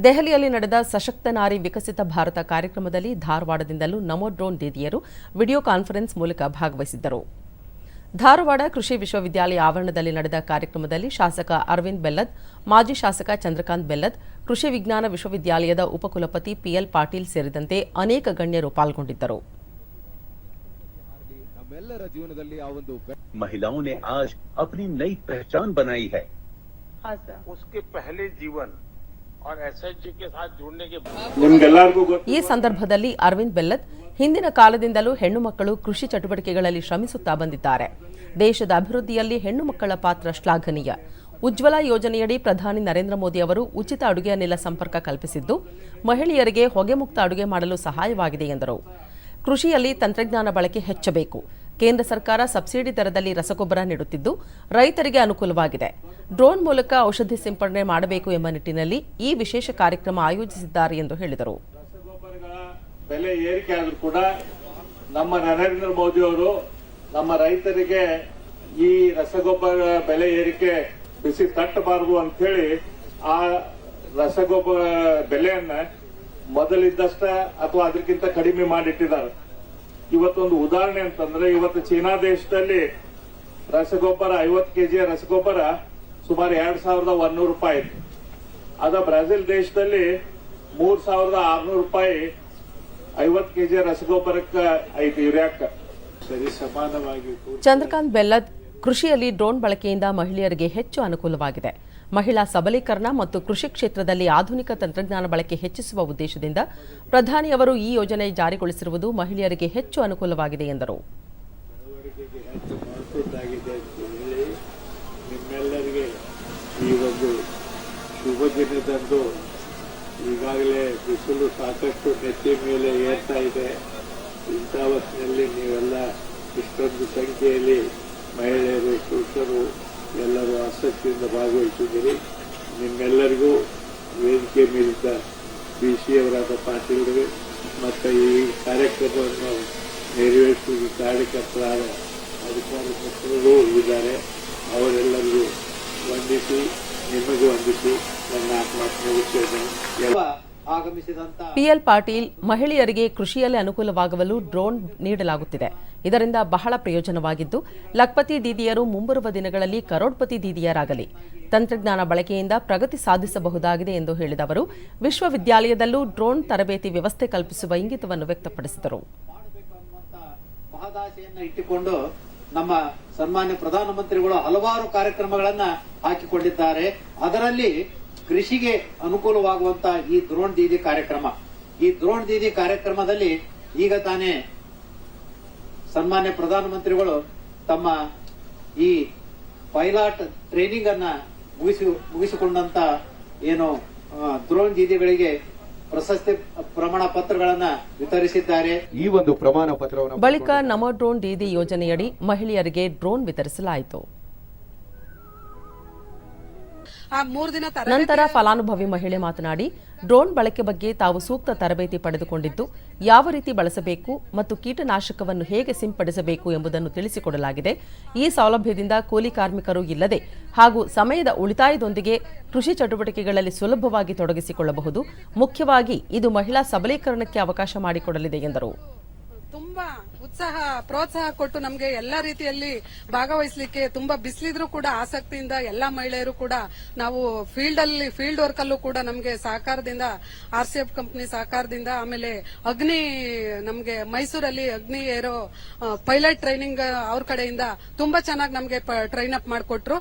ದೆಹಲಿಯಲ್ಲಿ ನಡೆದ ಸಶಕ್ತ ನಾರಿ ವಿಕಸಿತ ಭಾರತ ಕಾರ್ಯಕ್ರಮದಲ್ಲಿ ಧಾರವಾಡದಿಂದಲೂ ನಮೋ ಡ್ರೋನ್ ದೀದಿಯರು ವಿಡಿಯೋ ಕಾನ್ಫರೆನ್ಸ್ ಮೂಲಕ ಭಾಗವಹಿಸಿದ್ದರು ಧಾರವಾಡ ಕೃಷಿ ವಿಶ್ವವಿದ್ಯಾಲಯ ಆವರಣದಲ್ಲಿ ನಡೆದ ಕಾರ್ಯಕ್ರಮದಲ್ಲಿ ಶಾಸಕ ಅರವಿಂದ್ ಬೆಲ್ಲದ್ ಮಾಜಿ ಶಾಸಕ ಚಂದ್ರಕಾಂತ್ ಬೆಲ್ಲದ್ ಕೃಷಿ ವಿಜ್ಞಾನ ವಿಶ್ವವಿದ್ಯಾಲಯದ ಉಪಕುಲಪತಿ ಪಿಎಲ್ ಪಾಟೀಲ್ ಸೇರಿದಂತೆ ಅನೇಕ ಗಣ್ಯರು ಪಾಲ್ಗೊಂಡಿದ್ದರು ನಮ್ಮೆಲ್ಲರ ಜೀವನದಲ್ಲಿ ಆ ಒಂದು ಬೆ- महिलाओं ने आज अपनी नई पहचान बनाई है उसके पहले जीवन ಈ ಸಂದರ್ಭದಲ್ಲಿ ಅರವಿಂದ್ ಬೆಲ್ಲದ್ ಹಿಂದಿನ ಕಾಲದಿಂದಲೂ ಹೆಣ್ಣು ಮಕ್ಕಳು ಕೃಷಿ ಚಟುವಟಿಕೆಗಳಲ್ಲಿ ಶ್ರಮಿಸುತ್ತಾ ಬಂದಿದ್ದಾರೆ. ದೇಶದ ಅಭಿವೃದ್ಧಿಯಲ್ಲಿ ಹೆಣ್ಣು ಮಕ್ಕಳ ಪಾತ್ರ ಶ್ಲಾಘನೀಯ. ಉಜ್ವಲ ಯೋಜನೆಯಡಿ ಪ್ರಧಾನಿ ನರೇಂದ್ರ ಮೋದಿ ಅವರು ಉಚಿತ ಅಡುಗೆ ಅನಿಲ ಸಂಪರ್ಕ ಕಲ್ಪಿಸಿದ್ದು ಮಹಿಳೆಯರಿಗೆ ಹೊಗೆ ಮುಕ್ತ ಅಡುಗೆ ಮಾಡಲು ಸಹಾಯವಾಗಿದೆ ಎಂದರು. ಕೃಷಿಯಲ್ಲಿ ತಂತ್ರಜ್ಞಾನ ಬಳಕೆ ಹೆಚ್ಚಬೇಕು. ಕೇಂದ್ರ ಸರ್ಕಾರ ಸಬ್ಸಿಡಿ ದರದಲ್ಲಿ ರಸಗೊಬ್ಬರ ನೀಡುತ್ತಿದ್ದು, ರೈತರಿಗೆ ಅನುಕೂಲವಾಗಿದೆ. ಡ್ರೋನ್ ಮೂಲಕ ಔಷಧಿ ಸಿಂಪಡಣೆ ಮಾಡಬೇಕು ಎಂಬ ನಿಟ್ಟಿನಲ್ಲಿ ಈ ವಿಶೇಷ ಕಾರ್ಯಕ್ರಮ ಆಯೋಜಿಸಿದ್ದಾರೆ ಎಂದು ಹೇಳಿದರು. ಬೆಲೆ ಏರಿಕೆ ಆದರೂ ಕೂಡ ನಮ್ಮ ನರೇಂದ್ರ ಮೋದಿ ಅವರು ನಮ್ಮ ರೈತರಿಗೆ ಈ ರಸಗೊಬ್ಬರ ಬೆಲೆ ಏರಿಕೆ ಬಿಸಿ ತಟ್ಟಬಾರದು ಅಂತ ಹೇಳಿ ಆ ರಸಗೊಬ್ಬರ ಬೆಲೆಯನ್ನ ಮೊದಲಿದ್ದಷ್ಟ ಅಥವಾ ಅದಕ್ಕಿಂತ ಕಡಿಮೆ ಮಾಡಿಟ್ಟಿದ್ದಾರೆ. ಇವತ್ತೊಂದು ಉದಾಹರಣೆ ಅಂತಂದ್ರೆ ಇವತ್ತು ಚೀನಾ ದೇಶದಲ್ಲಿ ರಸಗೊಬ್ಬರ ಐವತ್ತು ಕೆಜಿಯ ರಸಗೊಬ್ಬರ ಸುಮಾರು ಎರಡ್ ಸಾವಿರದ ಒಂದೂರು ರೂಪಾಯಿ ಇತ್ತು. ಅದ ಬ್ರೆಜಿಲ್ ದೇಶದಲ್ಲಿ ಮೂರ್ ಸಾವಿರದ ಆರ್ನೂರು ರೂಪಾಯಿ ಐವತ್ತು ಕೆಜಿ ರಸಗೊಬ್ಬರಕ್ಕೆ ಐತಿ ಯೂರಿಯಾಕ ಸರಿ ಸಮಾನವಾಗಿ ಚಂದ್ರಕಾಂತ್ ಬೆಲ್ಲದ್ ಕೃಷಿಯಲ್ಲಿ ಡ್ರೋನ್ ಬಳಕೆಯಿಂದ ಮಹಿಳೆಯರಿಗೆ ಹೆಚ್ಚು ಅನುಕೂಲವಾಗಿದೆ. ಮಹಿಳಾ ಸಬಲೀಕರಣ ಮತ್ತು ಕೃಷಿ ಕ್ಷೇತ್ರದಲ್ಲಿ ಆಧುನಿಕ ತಂತ್ರಜ್ಞಾನ ಬಳಕೆ ಹೆಚ್ಚಿಸುವ ಉದ್ದೇಶದಿಂದ ಪ್ರಧಾನಿಯವರು ಈ ಯೋಜನೆ ಜಾರಿಗೊಳಿಸಿರುವುದು ಮಹಿಳೆಯರಿಗೆ ಹೆಚ್ಚು ಅನುಕೂಲವಾಗಿದೆ ಎಂದರು. ಈಗಾಗಲೇ ಬಿಸಿಲು ಸಾಕಷ್ಟು ನೆತ್ತಿ ಮೇಲೆ ಏರ್ತಾ ಇದೆ. ಇಂಥ ಹೊತ್ತಿನಲ್ಲಿ ನೀವೆಲ್ಲ ಇಷ್ಟೊಂದು ಸಂಖ್ಯೆಯಲ್ಲಿ ಆಸಕ್ತಿಯಿಂದ ಭಾಗವಹಿಸಿದ್ದೀರಿ. ನಿಮ್ಮೆಲ್ಲರಿಗೂ ವೇದಿಕೆ ಮೇಲಿದ್ದ ಬಿ ಸಿ ಅವರಾದ ಪಾಟೀಲ್ರಿಗೆ ಮತ್ತು ಈ ಕಾರ್ಯಕ್ರಮವನ್ನು ನೆರವೇರಿಸುವ ಕಾರ್ಯಕರ್ತರಾದ ಅಧಿಕಾರಿ ಮಿತ್ರರು ಇದ್ದಾರೆ. ಅವರೆಲ್ಲರಿಗೂ ವಂದಿಸಿ, ನಿಮಗೂ ವಂದಿಸಿ ನನ್ನ ಆತ್ಮಾತ್ಮ ಆಗಮಿಸಿದಂತ ಪಿಎಲ್ ಪಾಟೀಲ್ ಮಹಿಳೆಯರಿಗೆ ಕೃಷಿಯಲ್ಲಿ ಅನುಕೂಲವಾಗಲು ಡ್ರೋನ್ ನೀಡಲಾಗುತ್ತಿದೆ. ಇದರಿಂದ ಬಹಳ ಪ್ರಯೋಜನವಾಗಿದ್ದು ಲಖಪತಿ ದೀದಿಯರು ಮುಂಬರುವ ದಿನಗಳಲ್ಲಿ ಕರೋಡ್ಪತಿ ದೀದಿಯರಾಗಲಿ. ತಂತ್ರಜ್ಞಾನ ಬಳಕೆಯಿಂದ ಪ್ರಗತಿ ಸಾಧಿಸಬಹುದಾಗಿದೆ ಎಂದು ಹೇಳಿದ ಅವರು ವಿಶ್ವವಿದ್ಯಾಲಯದಲ್ಲೂ ಡ್ರೋನ್ ತರಬೇತಿ ವ್ಯವಸ್ಥೆ ಕಲ್ಪಿಸುವ ಇಂಗಿತವನ್ನು ವ್ಯಕ್ತಪಡಿಸಿದರು. ಇಟ್ಟುಕೊಂಡು ನಮ್ಮ ಸನ್ಮಾನ್ಯ ಪ್ರಧಾನಮಂತ್ರಿಗಳು ಹಲವಾರು ಕಾರ್ಯಕ್ರಮಗಳನ್ನು ಹಾಕಿಕೊಂಡಿದ್ದಾರೆ. ಅದರಲ್ಲಿ ಕೃಷಿಗೆ ಅನುಕೂಲವಾಗುವಂತ ಈ ದ್ರೋಣ್ ದೀದಿ ಕಾರ್ಯಕ್ರಮ. ಈ ದ್ರೋಣ್ ದೀದಿ ಕಾರ್ಯಕ್ರಮದಲ್ಲಿ ಈಗ ತಾನೇ ಸನ್ಮಾನ್ಯ ಪ್ರಧಾನಮಂತ್ರಿಗಳು ತಮ್ಮ ಈ ಪೈಲಾಟ್ ಟ್ರೈನಿಂಗ್ ಅನ್ನ ಮುಗಿಸಿ ಮುಗಿಸಿಕೊಂಡಂತ ಏನು ದ್ರೋಣ್ ದೀದಿಗಳಿಗೆ ಪ್ರಶಸ್ತಿ ಪ್ರಮಾಣ ಪತ್ರಗಳನ್ನ ವಿತರಿಸಿದ್ದಾರೆ. ಈ ಒಂದು ಪ್ರಮಾಣ ಪತ್ರವನ್ನು ಬಳಿಕ ನಮೋ ಡ್ರೋನ್ ದೀದಿ ಯೋಜನೆಯಡಿ ಮಹಿಳೆಯರಿಗೆ ಡ್ರೋನ್ ವಿತರಿಸಲಾಯಿತು. ನಂತರ ಫಲಾನುಭವಿ ಮಹಿಳೆ ಮಾತನಾಡಿ ಡ್ರೋನ್ ಬಳಕೆ ಬಗ್ಗೆ ತಾವು ಸೂಕ್ತ ತರಬೇತಿ ಪಡೆದುಕೊಂಡಿದ್ದು, ಯಾವ ರೀತಿ ಬಳಸಬೇಕು ಮತ್ತು ಕೀಟನಾಶಕವನ್ನು ಹೇಗೆ ಸಿಂಪಡಿಸಬೇಕು ಎಂಬುದನ್ನು ತಿಳಿಸಿಕೊಡಲಾಗಿದೆ. ಈ ಸೌಲಭ್ಯದಿಂದ ಕೂಲಿ ಕಾರ್ಮಿಕರು ಇಲ್ಲದೆ ಹಾಗೂ ಸಮಯದ ಉಳಿತಾಯದೊಂದಿಗೆ ಕೃಷಿ ಚಟುವಟಿಕೆಗಳಲ್ಲಿ ಸುಲಭವಾಗಿ ತೊಡಗಿಸಿಕೊಳ್ಳಬಹುದು. ಮುಖ್ಯವಾಗಿ ಇದು ಮಹಿಳಾ ಸಬಲೀಕರಣಕ್ಕೆ ಅವಕಾಶ ಮಾಡಿಕೊಡಲಿದೆ ಎಂದರು. ತುಂಬಾ ಉತ್ಸಾಹ, ಪ್ರೋತ್ಸಾಹ ಕೊಟ್ಟು ನಮಗೆ ಎಲ್ಲಾ ರೀತಿಯಲ್ಲಿ ಭಾಗವಹಿಸಲಿಕ್ಕೆ ತುಂಬಾ ಬಿಸಿಲಿದ್ರು ಕೂಡ ಆಸಕ್ತಿಯಿಂದ ಎಲ್ಲಾ ಮಹಿಳೆಯರು ಕೂಡ ನಾವು ಫೀಲ್ಡ್ ಅಲ್ಲಿ ಫೀಲ್ಡ್ ವರ್ಕ್ ಅಲ್ಲೂ ಕೂಡ ನಮಗೆ ಸಹಕಾರದಿಂದ ಆರ್ ಸಿ ಎಫ್ ಕಂಪನಿ ಸಹಕಾರದಿಂದ ಆಮೇಲೆ ಅಗ್ನಿ ನಮಗೆ ಮೈಸೂರಲ್ಲಿ ಅಗ್ನಿ ಏರೋ ಪೈಲಟ್ ಟ್ರೈನಿಂಗ್ ಅವ್ರ ಕಡೆಯಿಂದ ತುಂಬಾ ಚೆನ್ನಾಗಿ ನಮಗೆ ಟ್ರೈನ್ ಅಪ್ ಮಾಡಿಕೊಟ್ರು.